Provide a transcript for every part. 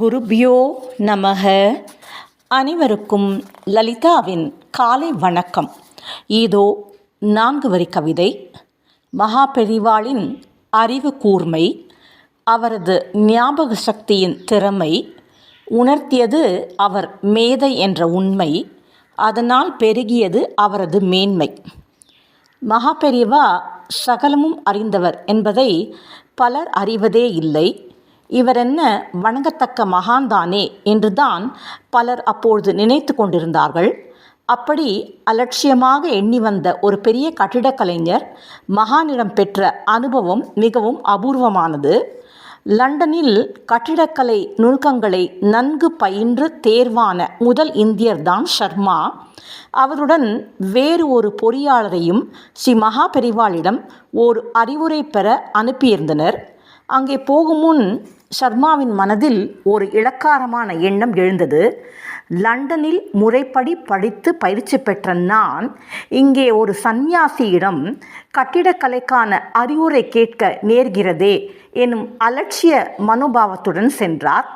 குருபியோ நமக. அனைவருக்கும் லலிதாவின் காலை வணக்கம். இதோ நான்கு வரி கவிதை. மகா பெரிவாளின் அறிவு கூர்மை அவரது ஞாபக சக்தியின் திறமை உணர்த்தியது அவர் மேதை என்ற உண்மை அதனால் பெருகியது அவரது மேன்மை. மகா பெரியவா சகலமும் அறிந்தவர் என்பதை பலர் அறிவதே இல்லை. இவர் என்ன வணங்கத்தக்க மகான்தானே என்றுதான் பலர் அப்பொழுது நினைத்து கொண்டிருந்தார்கள். அப்படி அலட்சியமாக எண்ணி வந்த ஒரு பெரிய கட்டிடக் கலைஞர் மகானிடம் பெற்ற அனுபவம் மிகவும் அபூர்வமானது. லண்டனில் கட்டிடக்கலை நுணுக்கங்களை நன்கு பயின்று தேர்வான முதல் இந்தியர்தான் ஷர்மா. அவருடன் வேறு ஒரு பொறியாளரையும் ஸ்ரீ மகா பெரிவாளிடம் ஒரு அறிவுரை பெற அனுப்பியிருந்தனர். அங்கே போகும் முன் ஷர்மாவின் மனதில் ஒரு இளக்காரமான எண்ணம் எழுந்தது. லண்டனில் முறைப்படி படித்து பயிற்சி பெற்ற நான் இங்கே ஒரு சந்நியாசியிடம் கட்டிடக்கலைக்கான அறிவுரை கேட்க நேர்கிறதே எனும் அலட்சிய மனோபாவத்துடன் சென்றார்.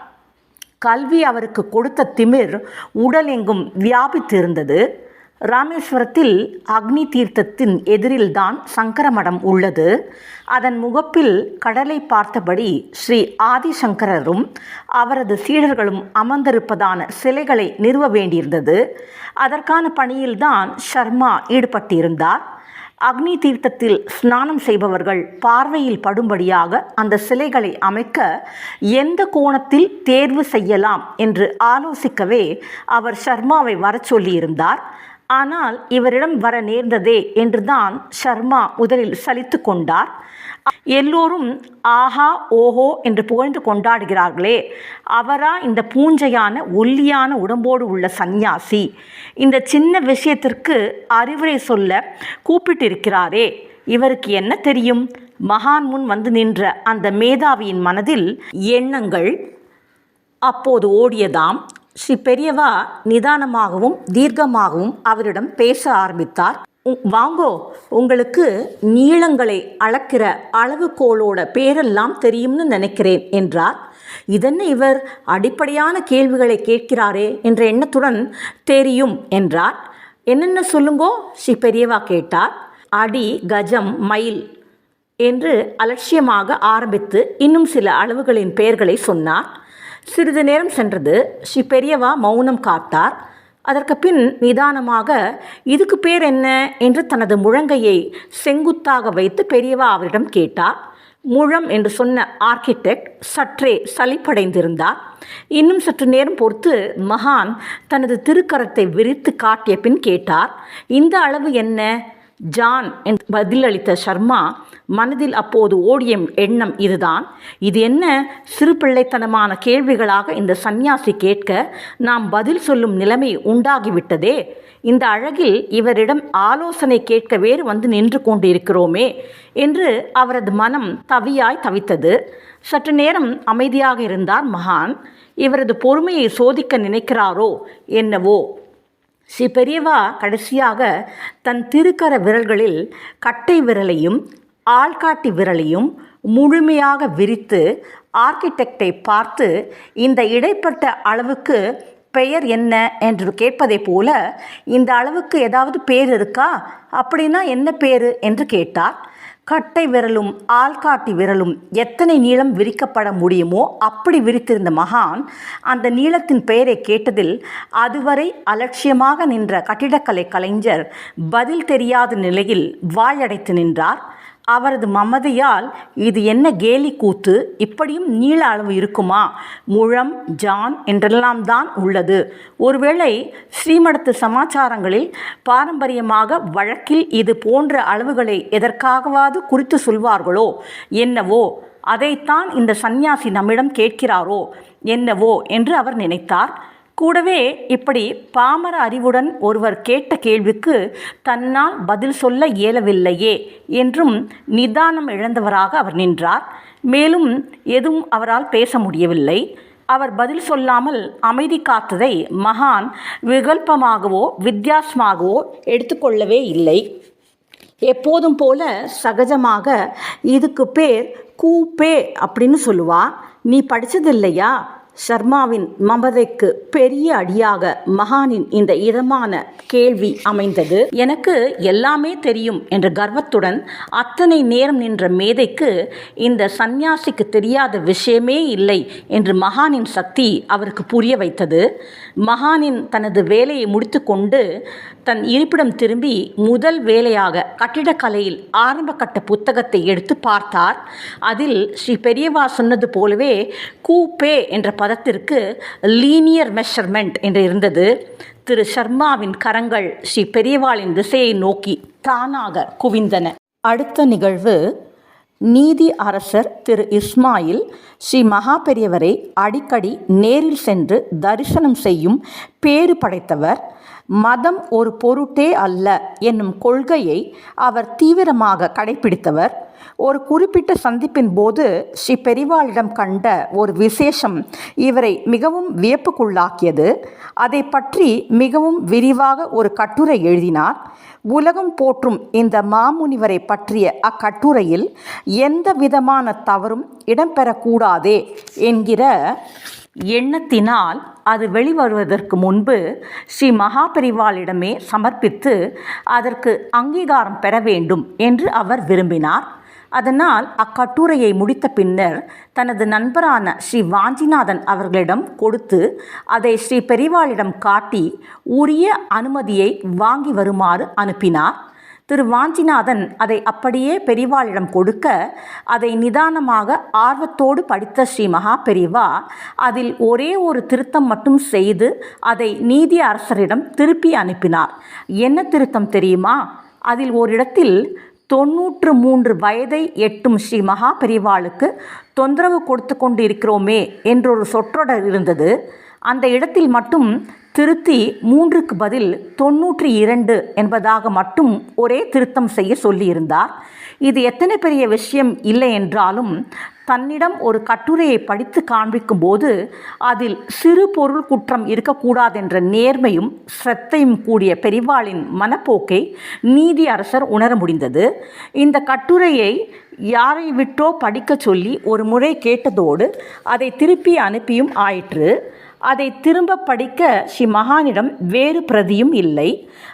கல்வி அவருக்கு கொடுத்த திமிர் உடலெங்கும் வியாபித்திருந்தது. ராமேஸ்வரத்தில் அக்னி தீர்த்தத்தின் எதிரில்தான் சங்கரமடம் உள்ளது. அதன் முகப்பில் கடலை பார்த்தபடி ஸ்ரீ ஆதிசங்கரரும் அவரது சீடர்களும் அமர்ந்திருப்பதான சிலைகளை நிறுவ வேண்டியிருந்தது. அதற்கான பணியில்தான் ஷர்மா ஈடுபட்டிருந்தார். அக்னி தீர்த்தத்தில் ஸ்நானம் செய்பவர்கள் பார்வையில் படும்படியாக அந்த சிலைகளை அமைக்க எந்த கோணத்தில் தேர்வு செய்யலாம் என்று ஆலோசிக்கவே அவர் ஷர்மாவை வரச் சொல்லியிருந்தார். ஆனால் இவரிடம் வர நேர்ந்ததே என்றுதான் ஷர்மா முதலில் சலித்து கொண்டார். எல்லோரும் ஆஹா ஓஹோ என்று புகழ்ந்து கொண்டாடுகிறார்களே. அவரா இந்த பூஞ்சையான ஒல்லியான உடம்போடு உள்ள சந்நியாசி? இந்த சின்ன விஷயத்திற்கு அறிவுரை சொல்ல கூப்பிட்டிருக்கிறாரே. இவருக்கு என்ன தெரியும்? மகான் முன் வந்து நின்ற அந்த மேதாவியின் மனதில் எண்ணங்கள் அப்போது ஓடியதாம். ஸ்ரீ பெரியவா நிதானமாகவும் தீர்க்கமாகவும் அவரிடம் பேச ஆரம்பித்தார். வாங்கோ உங்களுக்கு நீளங்களை அளக்கிற அளவுகோலோட பேரெல்லாம் தெரியும்னு நினைக்கிறேன் என்றார். இதென்ன இவர் அடிப்படையான கேள்விகளை கேட்கிறாரே என்ற எண்ணத்துடன் தெரியும் என்றார். என்னென்ன சொல்லுங்கோ? ஸ்ரீ பெரியவா கேட்டார். அடி கஜம் மைல் என்று அலட்சியமாக ஆரம்பித்து இன்னும் சில அளவுகளின் பெயர்களை சொன்னார். சிறிது நேரம் சென்றது. ஸ்ரீ பெரியவா மௌனம் காத்தார். அதற்கு பின் நிதானமாக இதுக்கு பேர் என்ன? என்று தனது முழங்கையை செங்குத்தாக வைத்து பெரியவா அவரிடம் கேட்டார். முழம் என்று சொன்ன ஆர்கிடெக்ட் சற்றே சலிப்படைந்திருந்தார். இன்னும் சற்று நேரம் பொறுத்து மகான் தனது திருக்கரத்தை விரித்து காட்டிய பின் கேட்டார். இந்த அளவு என்ன? ஜான் என்று பதிலளித்த சர்மா மனதில் அப்போது ஓடிய எண்ணம் இதுதான். இது என்ன சிறு பிள்ளைத்தனமான கேள்விகளாக இந்த சந்நியாசி கேட்க நாம் பதில் சொல்லும் நிலைமை உண்டாகிவிட்டதே? இந்த அழகில் இவரிடம் ஆலோசனை கேட்க வேறு வந்து நின்று கொண்டிருக்கிறோமே என்று அவரது மனம் தவியாய் தவித்தது. சற்று நேரம் அமைதியாக இருந்தார் மகான். இவரது பொறுமையை சோதிக்க நினைக்கிறாரோ என்னவோ? ஸ்ரீ பெரியவா கடைசியாக தன் திருக்கர விரல்களில் கட்டை விரலையும் ஆள்காட்டி விரலையும் முழுமையாக விரித்து ஆர்கிடெக்டை பார்த்து இந்த இடைப்பட்ட அளவுக்கு பெயர் என்ன என்று கேட்பதைப் போல இந்த அளவுக்கு ஏதாவது பேர் இருக்கா? அப்படின்னா என்ன பேர்? என்று கேட்டார். கட்டை விரலும் ஆள்காட்டி விரலும் எத்தனை நீளம் விரிக்கப்பட முடியுமோ அப்படி விரித்திருந்த மகான் அந்த நீளத்தின் பெயரை கேட்டதில் அதுவரை அலட்சியமாக நின்ற கட்டிடக்கலை கலைஞர் பதில் தெரியாத நிலையில் வாயடைத்து நின்றார். அவரது மமதையால் இது என்ன கேலி கூத்து? இப்படியும் நீள அளவு இருக்குமா? முழம் ஜான் என்றெல்லாம் தான் உள்ளது. ஒருவேளை ஸ்ரீமடத்து சமாச்சாரங்களில் பாரம்பரியமாக வழக்கில் இது போன்ற அளவுகளை எதற்காகவாது குறித்து சொல்வார்களோ? என்னவோ? அதைத்தான் இந்த சந்நியாசி நம்மிடம் கேட்கிறாரோ? என்னவோ? என்று அவர் நினைத்தார். கூடவே இப்படி பாமர அறிவுடன் ஒருவர் கேட்ட கேள்விக்கு தன்னால் பதில் சொல்ல இயலவில்லையே என்றும் நிதானம் இழந்தவராக அவர் நின்றார். மேலும் எதுவும் அவரால் பேச முடியவில்லை. அவர் பதில் சொல்லாமல் அமைதி காத்ததை மகான் விகல்பமாகவோ வித்தியாசமாகவோ எடுத்துக்கொள்ளவே இல்லை. எப்போதும் போல சகஜமாக இதுக்கு பேர் கூப்பே அப்படின்னு சொல்லுவா. நீ படிச்சது இல்லையா சர்மாவின் மமதைக்கு பெரிய அடியாக மகானின் இந்த இதமான கேள்வி அமைந்தது. எனக்கு எல்லாமே தெரியும் என்ற கர்வத்துடன் அத்தனை நேரம் நின்ற மேதைக்கு இந்த சந்நியாசிக்கு தெரியாத விஷயமே இல்லை என்று மகானின் சக்தி அவருக்கு புரிய வைத்தது. மகானின் தனது வேலையை முடித்துக்கொண்டு தன் இருப்பிடம் திரும்பி முதல் வேலையாக கட்டிடக்கலையில் ஆரம்ப கட்ட புத்தகத்தை எடுத்து பார்த்தார். அதில் ஸ்ரீ பெரியவா சொன்னது போலவே கூபே என்ற பதத்திற்கு லீனியர் மெஷர்மெண்ட் என்று இருந்தது. திரு சர்மாவின் கரங்கள் ஸ்ரீ பெரியவாளின் திசையை நோக்கி தானாக குவிந்தன. அடுத்த நிகழ்வு நீதி அரசர் திரு இஸ்மாயில் ஸ்ரீ மகா பெரியவரை அடிக்கடி நேரில் சென்று தரிசனம் செய்யும் பேறு படைத்தவர் மதம் ஒரு பொருட்டே அல்ல என்னும் கொள்கையை அவர் தீவிரமாக கடைபிடித்தவர் ஒரு குறிப்பிட்ட சந்திப்பின் போது ஸ்ரீ பெரிவாளிடம் கண்ட ஒரு விசேஷம் இவரை மிகவும் வியப்புக்குள்ளாக்கியது. அதை பற்றி மிகவும் விரிவாக ஒரு கட்டுரை எழுதினார். உலகம் போற்றும் இந்த மாமுனிவரை பற்றிய அக்கட்டுரையில் எந்த விதமான தவறும் இடம்பெறக்கூடாதே என்கிற எண்ணத்தினால் அது வெளிவருவதற்கு முன்பு ஸ்ரீ மகாபெரிவாளிடமே சமர்ப்பித்து அதற்கு அங்கீகாரம் பெற வேண்டும் என்று அவர் விரும்பினார். அதனால் அக்கட்டுரையை முடித்த பின்னர் தனது நண்பரான ஸ்ரீ வாஞ்சிநாதன் அவர்களிடம் கொடுத்து அதை ஸ்ரீ பெரிவாளிடம் காட்டி உரிய அனுமதியை வாங்கி வருமாறு அனுப்பினார். திரு வாஞ்சிநாதன் அதை அப்படியே பெரிவாளிடம் கொடுக்க அதை நிதானமாக ஆர்வத்தோடு படித்த ஸ்ரீ மகா பெரிவா அதில் ஒரே ஒரு திருத்தம் மட்டும் செய்து அதை நீதி அரசரிடம் திருப்பி அனுப்பினார். என்ன திருத்தம் தெரியுமா? அதில் ஓரிடத்தில் தொன்னூற்று மூன்று வயதை எட்டும் ஸ்ரீ மகா பெரிவாளுக்கு தொந்தரவு கொடுத்து கொண்டு இருக்கிறோமே என்றொரு சொற்றொடர் இருந்தது. அந்த இடத்தில் மட்டும் திருத்தி மூன்றுக்கு பதில் தொன்னூற்றி இரண்டு என்பதாக மட்டும் ஒரே திருத்தம் செய்ய சொல்லியிருந்தார். இது எத்தனை பெரிய விஷயம் இல்லை என்றாலும் தன்னிடம் ஒரு கட்டுரையை படித்து காண்பிக்கும் போது அதில் சிறு பொருள் குற்றம் இருக்கக்கூடாதென்ற நேர்மையும் ஸ்ரத்தையும் கூடிய பெரிவாளின் மனப்போக்கை நீதி அரசர் உணர முடிந்தது. இந்த கட்டுரையை யாரை விட்டோ படிக்கச் சொல்லி ஒரு முறை கேட்டதோடு அதை திருப்பி அனுப்பியும் ஆயிற்று. அதை திரும்ப படிக்க ஸ்ரீ மகானிடம் வேறு பிரதியும் இல்லை.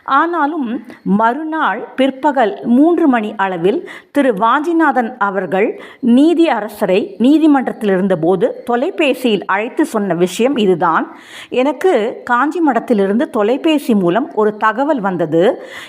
ஆனாலும் மறுநாள் பிற்பகல் மூன்று மணி அளவில் திரு வாஞ்சிநாதன் அவர்கள் நீதி அரசரை நீதிமன்றத்தில் இருந்தபோது தொலைபேசியில் அழைத்து சொன்ன விஷயம் இதுதான். எனக்கு காஞ்சி மடத்திலிருந்து தொலைபேசி மூலம் ஒரு தகவல் வந்தது.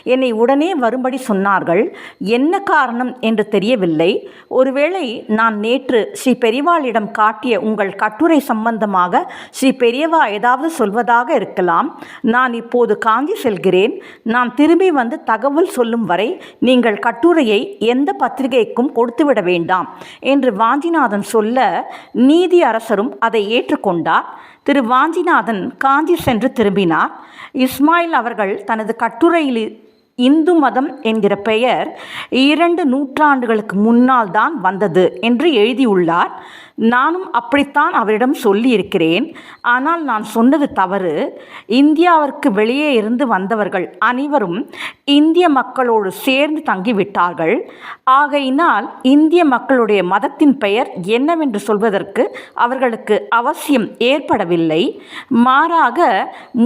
என்னை உடனே வரும்படி சொன்னார்கள் என்ன காரணம் என்று தெரியவில்லை. ஒருவேளை நான் நேற்று ஸ்ரீ பெரிவாளிடம் காட்டிய உங்கள் கட்டுரை சம்பந்தமாக ஸ்ரீ பெரியவா ஏதாவது சொல்வதாக இருக்கலாம். நான் இப்போது காஞ்சி செல்கிறேன். நான் திரும்பி வந்து தகவல் சொல்லும் வரை நீங்கள் கட்டுரையை எந்த பத்திரிகைக்கும் கொடுத்துவிட வேண்டாம் என்று வாஞ்சிநாதன் சொல்ல நீதி அரசரும் அதை ஏற்றுக்கொண்டார். திரு வாஞ்சிநாதன் காஞ்சி சென்று திரும்பினார். இஸ்மாயில் அவர்கள் தனது கட்டுரையில் இந்து மதம் என்கிற பெயர் இரண்டு நூற்றாண்டுகளுக்கு முன்னால் தான் வந்தது என்று எழுதியுள்ளார். நானும் அப்படித்தான் அவரிடம் சொல்லியிருக்கிறேன். ஆனால் நான் சொன்னது தவறு. இந்தியாவிற்கு வெளியே இருந்து வந்தவர்கள் அனைவரும் இந்திய மக்களோடு சேர்ந்து தங்கிவிட்டார்கள். ஆகையினால் இந்திய மக்களுடைய மதத்தின் பெயர் என்னவென்று சொல்வதற்கு அவர்களுக்கு அவசியம் ஏற்படவில்லை. மாறாக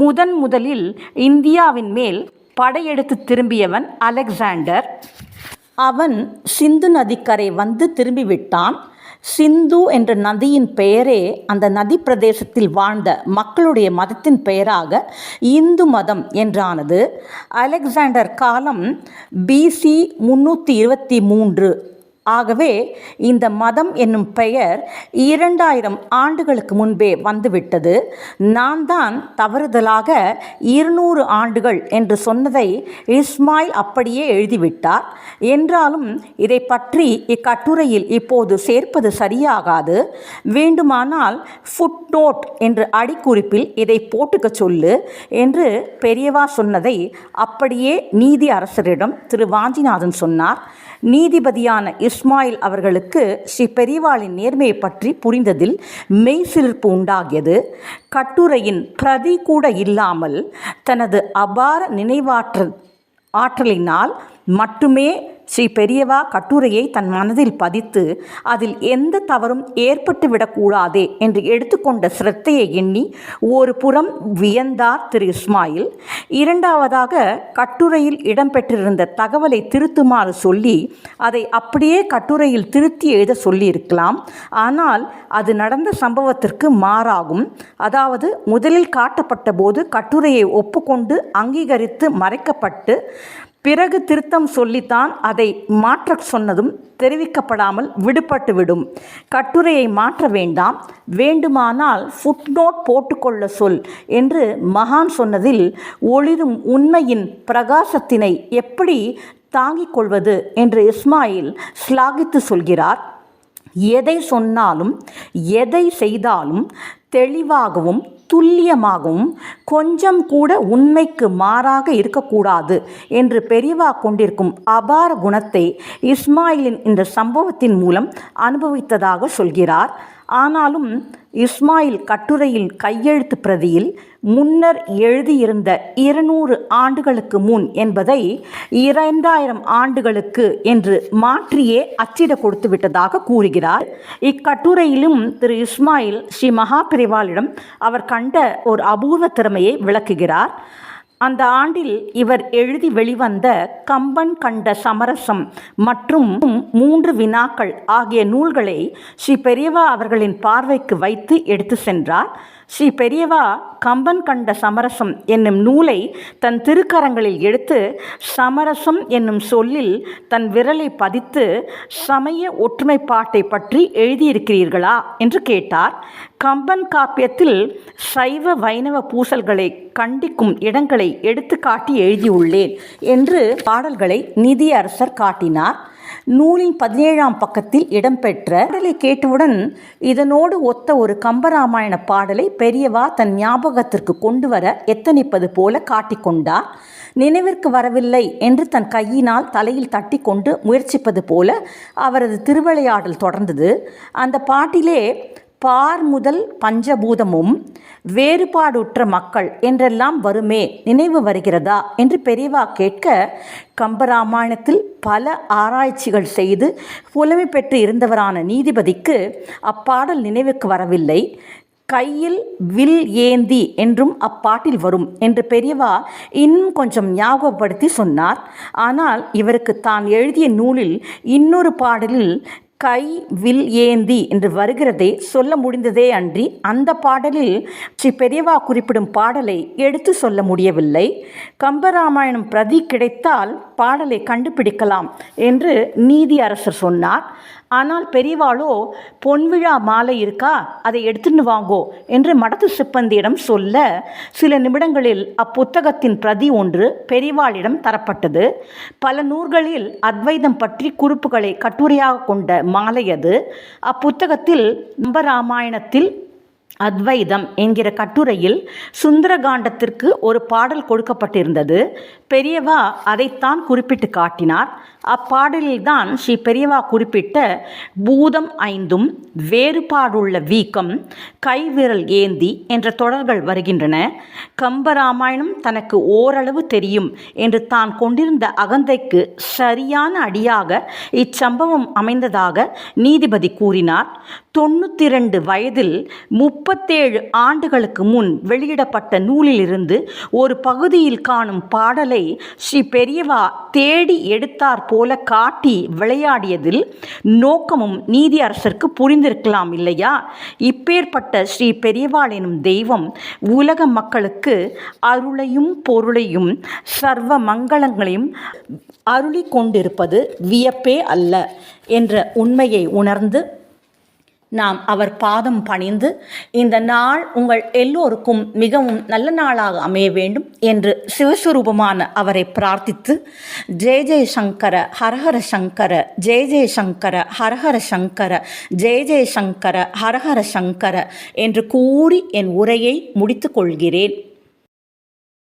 முதன் முதலில் இந்தியாவின் மேல் படையெடுத்து திரும்பியவன் அலெக்சாண்டர். அவன் சிந்து நதிக்கரை வந்து திரும்பிவிட்டான். சிந்து என்ற நதியின் பெயரே அந்த நதி பிரதேசத்தில் வாழ்ந்த மக்களுடைய மதத்தின் பெயராக இந்து மதம் என்றானது. அலெக்சாண்டர் காலம் பிசி முன்னூற்றி இருபத்தி மூன்று ஆகவே இந்த மதம் என்னும் பெயர் இரண்டாயிரம் ஆண்டுகளுக்கு முன்பே வந்துவிட்டது. நான் தான் தவறுதலாக இருநூறு ஆண்டுகள் என்று சொன்னதை இஸ்மாயில் அப்படியே எழுதிவிட்டார். என்றாலும் இதை பற்றி இக்கட்டுரையில் இப்போது சேர்ப்பது சரியாகாது. வேண்டுமானால் ஃபுட் நோட் என்று அடிக்குறிப்பில் இதை போட்டுக்க சொல்லு என்று பெரியவா சொன்னதை அப்படியே நீதி அரசரிடம் திரு. வாஞ்சிநாதன் சொன்னார். நீதிபதியான இஸ்மாயில் அவர்களுக்கு ஸ்ரீ பெரிவாளின் நேர்மையை பற்றி புரிந்ததில் மெய்சிலிர்ப்பு உண்டாகியது. கட்டுரையின் பிரதி கூட இல்லாமல் தனது அபார நினைவாற்றல் ஆற்றலினால் மட்டுமே ஸ்ரீ பெரியவா கட்டுரையை தன் மனதில் பதித்து அதில் எந்த தவறும் ஏற்பட்டு விடக்கூடாதே என்று எடுத்துக்கொண்ட சிரத்தையை எண்ணி ஒரு புறம் வியந்தார் திரு இஸ்மாயில். இரண்டாவதாக கட்டுரையில் இடம்பெற்றிருந்த தகவலை திருத்துமாறு சொல்லி அதை அப்படியே கட்டுரையில் திருத்தி எழுத சொல்லியிருக்கலாம். ஆனால் அது நடந்த சம்பவத்திற்கு மாறாகும். அதாவது முதலில் காட்டப்பட்ட போது கட்டுரையை ஒப்புக்கொண்டு அங்கீகரித்து மறைக்கப்பட்டு பிறகு திருத்தம் சொல்லித்தான் அதை மாற்ற சொன்னதும் தெரிவிக்கப்படாமல் விடுபட்டுவிடும். கட்டுரையை மாற்ற வேண்டாம். வேண்டுமானால் ஃபுட்நோட் போட்டுக்கொள்ள சொல் என்று மகான் சொன்னதில் ஒளிரும் உண்மையின் பிரகாசத்தினை எப்படி தாங்கிக் கொள்வது என்று இஸ்மாயில் ஸ்லாகித்து சொல்கிறார். எதை சொன்னாலும் எதை செய்தாலும் தெளிவாகவும் துல்லியமாகவும் கொஞ்சம் கூட உண்மைக்கு மாறாக இருக்கக்கூடாது என்று பெரிவா கொண்டிருக்கும் அபார குணத்தை இஸ்மாயிலின் இந்த சம்பவத்தின் மூலம் அனுபவித்ததாக சொல்கிறார். ஆனாலும் இஸ்மாயில் கட்டுரையில் கையெழுத்து பிரதியில் முன்னர் எழுதியிருந்த இருநூறு ஆண்டுகளுக்கு முன் என்பதை இரண்டாயிரம் ஆண்டுகளுக்கு என்று மாற்றியே அச்சிட கொடுத்து விட்டதாக கூறுகிறார். இக்கட்டுரையிலும் திரு இஸ்மாயில் ஸ்ரீ மகாபிரிவாளிடம் அவர் கண்ட ஒரு அபூர்வ திறமையை விளக்குகிறார். அந்த ஆண்டில் இவர் எழுதி வெளிவந்த கம்பன் கண்ட சமரசம் மற்றும் மூன்று வினாக்கள் ஆகிய நூல்களை ஸ்ரீ பெரியவா அவர்களின் பார்வைக்கு வைத்து எடுத்து சென்றார். ஸ்ரீ பெரியவா கம்பன் கண்ட சமரசம் என்னும் நூலை தன் திருக்கரங்களில் எடுத்து சமரசம் என்னும் சொல்லில் தன் விரலை பதித்து சமய ஒற்றுமைப்பாட்டை பற்றி எழுதியிருக்கிறீர்களா என்று கேட்டார். கம்பன் காப்பியத்தில் சைவ வைணவ பூசல்களை கண்டிக்கும் இடங்களை எடுத்து காட்டி எழுதியுள்ளேன் என்று பாடல்களை நிதியரசர் காட்டினார். நூலின் பதினேழாம் பக்கத்தில் இடம்பெற்ற பாடலை கேட்டவுடன் இதனோடு ஒத்த ஒரு கம்பராமாயண பாடலை பெரியவா தன் ஞாபகத்திற்கு கொண்டு வர எத்தனிப்பது போல காட்டிக்கொண்டார். நினைவிற்கு வரவில்லை என்று தன் கையினால் தலையில் தட்டி கொண்டு முயற்சிப்பது போல அவரது திருவிளையாடல் தொடர்ந்தது. அந்த பாட்டிலே பார் முதல் பஞ்சபூதமும் வேறுபாடுற்ற மக்கள் என்றெல்லாம் வருமே நினைவு வருகிறதா? என்று பெரியவா கேட்க கம்பராமாயணத்தில் பல ஆராய்ச்சிகள் செய்து புலமை பெற்று இருந்தவரான நீதிபதிக்கு அப்பாடல் நினைவுக்கு வரவில்லை. கையில் வில் ஏந்தி என்றும் அப்பாட்டில் வரும் என்று பெரியவா இன்னும் கொஞ்சம் ஞாபகப்படுத்தி சொன்னார். ஆனால் இவருக்கு தான் எழுதிய நூலில் இன்னொரு பாடலில் கை வில் ஏந்தி என்று வருகிறதை சொல்ல முடிந்ததே அன்றி அந்த பாடலில் ஸ்ரீ பெரியவா குறிப்பிடும் பாடலை எடுத்து சொல்ல முடியவில்லை. கம்பராமாயணம் பிரதி கிடைத்தால் பாடலை கண்டுபிடிக்கலாம் என்று நீதி அரசர் சொன்னார். ஆனால் பெரியவாளோ பொன்விழா மாலை இருக்கா? அதை எடுத்துன்னு வாங்கோ என்று மடத்து சிப்பந்தியிடம் சொல்ல சில நிமிடங்களில் அப்புத்தகத்தின் பிரதி ஒன்று பெரியவாளிடம் தரப்பட்டது. பல நூல்களில் அத்வைதம் பற்றி குறிப்புகளை கட்டுரையாக கொண்ட மாலை அது. அப்புத்தகத்தில் நம்பராமாயணத்தில் அத்வைதம் என்கிற கட்டுரையில் சுந்தரகாண்டத்திற்கு ஒரு பாடல் கொடுக்கப்பட்டிருந்தது. பெரியவா அதைத்தான் குறிப்பிட்டு காட்டினார். அப்பாடலில்தான் ஸ்ரீ பெரியவா குறிப்பிட்ட பூதம் ஐந்தும் வேறுபாடுள்ள வீக்கம் கைவிரல் ஏந்தி என்ற தொடர்கள் வருகின்றன. கம்பராமாயணம் தனக்கு ஓரளவு தெரியும் என்று தான் கொண்டிருந்த அகந்தைக்கு சரியான அடியாக இச்சம்பவம் அமைந்ததாக நீதிபதி கூறினார். தொண்ணூற்றி ரெண்டு வயதில் முப்பத்தேழு ஆண்டுகளுக்கு முன் வெளியிடப்பட்ட நூலிலிருந்து ஒரு பகுதியில் காணும் பாடலை ஸ்ரீ பெரியவா தேடி எடுத்தார் போல காட்டி விளையாடியதில் நோக்கமும் நீதி அரசருக்கு புரிந்திருக்கலாம் இல்லையா? இப்பேற்பட்ட ஸ்ரீ பெரியவாள் எனும் தெய்வம் உலக மக்களுக்கு அருளையும் பொருளையும் சர்வ மங்களங்களையும் அருளி கொண்டிருப்பது வியப்பே அல்ல என்ற உண்மையை உணர்ந்து நாம் அவர் பாதம் பணிந்து இந்த நாள் உங்கள் எல்லோருக்கும் மிகவும் நல்ல நாளாக அமைய வேண்டும் என்று சிவஸ்வரூபமான அவரை பிரார்த்தித்து ஜெய ஜெய சங்கர ஹரஹர சங்கர ஜெய ஜெய சங்கர ஹரஹர சங்கர ஜெய ஜெய சங்கர ஹரஹர சங்கர என்று கூறி என் உரையை முடித்துக் கொள்கிறேன்.